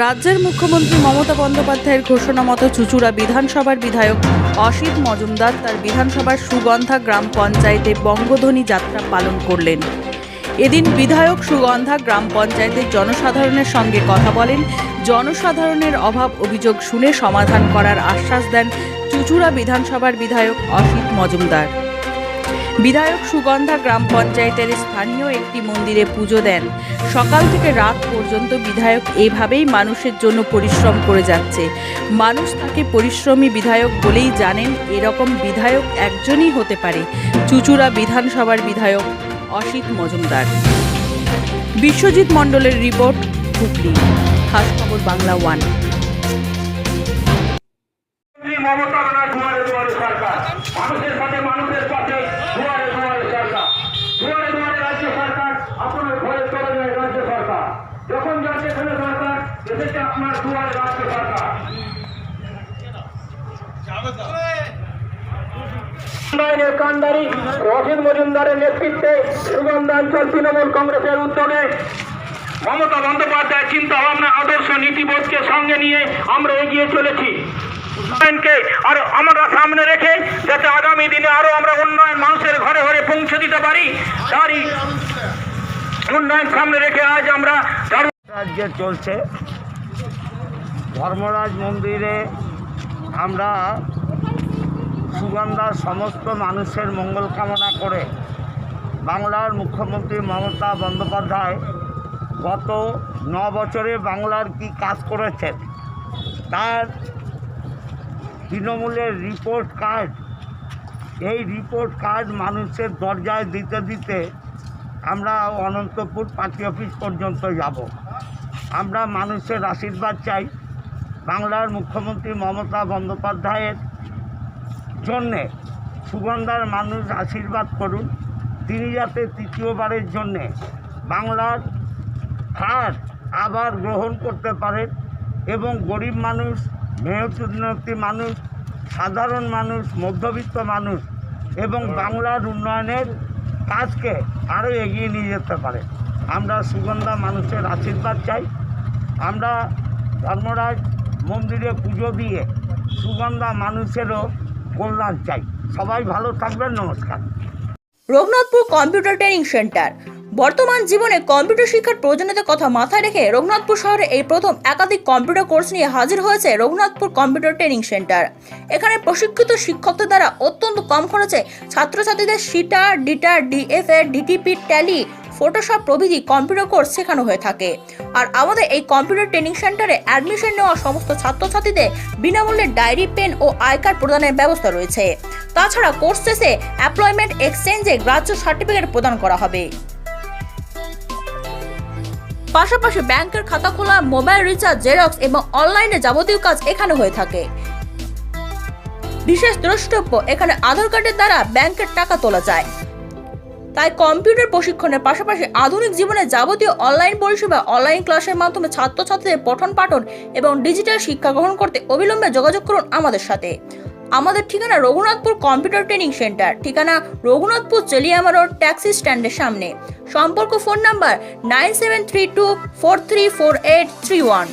রাজ্যের মুখ্যমন্ত্রী মমতা বন্দ্যোপাধ্যায়ের ঘোষণা মতো চুচুড়া বিধানসভার বিধায়ক অসিত মজুমদার তার বিধানসভার সুগন্ধা গ্রাম পঞ্চায়েতে বঙ্গধ্বনি যাত্রা পালন করলেন। এদিন বিধায়ক সুগন্ধা গ্রাম পঞ্চায়েতের জনসাধারণের সঙ্গে কথা বলেন। জনসাধারণের অভাব অভিযোগ শুনে সমাধান করার আশ্বাস দেন চুচুড়া বিধানসভার বিধায়ক অসিত মজুমদার। বিধায়ক সুগন্ধা গ্রাম পঞ্চায়েতের স্থানীয় একটি মন্দিরে পুজো দেন। সকাল থেকে রাত পর্যন্ত বিধায়ক এভাবেই মানুষের জন্য পরিশ্রম করে যাচ্ছে। মানুষ তাকে পরিশ্রমী বিধায়ক বলেই জানেন, এরকম বিধায়ক একজনই হতে পারে, চুচুড়া বিধানসভার বিধায়ক অসিত মজুমদার। বিশ্বজিৎ মণ্ডলের রিপোর্ট হুগলি খাস খবর বাংলা ওয়ান। মমতা ব্যানার দুয়ারে দুয়ারে সরকার। মানুষের সাথে মানুষের পাশে দুয়ারে দুয়ারে সরকার। দুয়ারে দুয়ারে রাজ্য সরকার আপনার ঘরে চলে যায় রাজ্য সরকার। যখন যার যেখানে সরকার এসেছে আপনার দুয়ারে রাজ্য সরকার। কান্ডারি রশিদ মজুমদারের নেতৃত্বে সুগন্ধাঞ্চল তৃণমূল কংগ্রেসের উদ্যোগে মমতা বন্দ্যোপাধ্যায়ের চিন্তা ভাবনা আদর্শ নীতিবোধকে সঙ্গে নিয়ে আমরা এগিয়ে চলেছি। উন্নয়নকে আর আমরা সামনে রেখে যাতে আগামী দিনে আরও আমরা উন্নয়ন মানুষের ঘরে ঘরে পৌঁছে দিতে পারি, তারই উন্নয়ন সামনে রেখে আজ আমরা রাজ্যে চলছে। ধর্মরাজ মন্দিরে আমরা সুগন্ধার সমস্ত মানুষের মঙ্গল কামনা করে বাংলার মুখ্যমন্ত্রী মমতা বন্দ্যোপাধ্যায় গত ন বছরে বাংলার কি কাজ করেছেন, তার তৃণমূলের রিপোর্ট কার্ড এই রিপোর্ট কার্ড মানুষের দরজায় দিতে দিতে আমরা অনন্তপুর পার্টি অফিস পর্যন্ত যাব। আমরা মানুষের আশীর্বাদ চাই বাংলার মুখ্যমন্ত্রী মমতা বন্দ্যোপাধ্যায়ের জন্যে। সুগন্ধার মানুষ আশীর্বাদ করুন। তিনি যাতে তৃতীয়বারের জন্যে বাংলার হার আবার গ্রহণ করতে পারেন এবং গরিব মানুষ মেহনতি মানুষ সাধারণ মানুষ মধ্যবিত্ত মানুষ এবং বাংলার উন্নয়নের কাজকে আরও এগিয়ে নিয়ে যেতে পারে। আমরা সুগন্ধা মানুষের আশীর্বাদ চাই। আমরা ধর্মরাজ মন্দিরে পুজো দিয়ে সুগন্ধা মানুষেরও কল্যাণ চাই। সবাই ভালো থাকবেন নমস্কার। রঘুনাথপুর কম্পিউটার ট্রেনিং সেন্টার বর্তমান জীবনে কম্পিউটার শিক্ষার প্রয়োজনীয়তার কথা মাথায় রেখে রঘুনাথপুর শহরে এই প্রথম একাধিক কম্পিউটার কোর্স নিয়ে হাজির হয়েছে রঘুনাথপুর কম্পিউটার ট্রেনিং সেন্টার। এখানে প্রশিক্ষিত শিক্ষকদের দ্বারা অত্যন্ত কম খরচে ছাত্রছাত্রীদের সিটার ডিটার ডিএফএ ডিটিপি, ট্যালি, ফটোশপ প্রভৃতি কম্পিউটার কোর্স শেখানো হয়ে থাকে। আর আমাদের এই কম্পিউটার ট্রেনিং সেন্টারে অ্যাডমিশন নেওয়া সমস্ত ছাত্রছাত্রীদের বিনামূল্যে ডায়েরি, পেন ও আই কার্ড প্রদানের ব্যবস্থা রয়েছে। তাছাড়া কোর্স শেষে অ্যাপ্লয়মেন্ট এক্সচেঞ্জে গ্রাহ্য সার্টিফিকেট প্রদান করা হবে। পাশাপাশি ব্যাংকের খাতা খোলা, মোবাইল রিচার্জ, জেরক্স এবং অনলাইনে যাবতীয় কাজ এখানে হয়ে থাকে। বিশেষ দ্রষ্টব্য, এখানে আধার কার্ডের দ্বারা ব্যাংকের টাকা তোলা যায়। তাই কম্পিউটার প্রশিক্ষণের পাশাপাশি আধুনিক জীবনে যাবতীয় অনলাইন পরিষেবা, অনলাইন ক্লাসের মাধ্যমে ছাত্রছাত্রীদের পঠন পাঠন এবং ডিজিটাল শিক্ষা গ্রহণ করতে অবিলম্বে যোগাযোগ করুন আমাদের সাথে। আমাদের ঠিকানা রঘুনাথপুর কম্পিউটার ট্রেনিং সেন্টার। ঠিকানা রঘুনাথপুর চেলিয়ামা রোড ট্যাক্সি স্ট্যান্ডের সামনে। সম্পর্ক phone number nine seven three two four three four eight three one.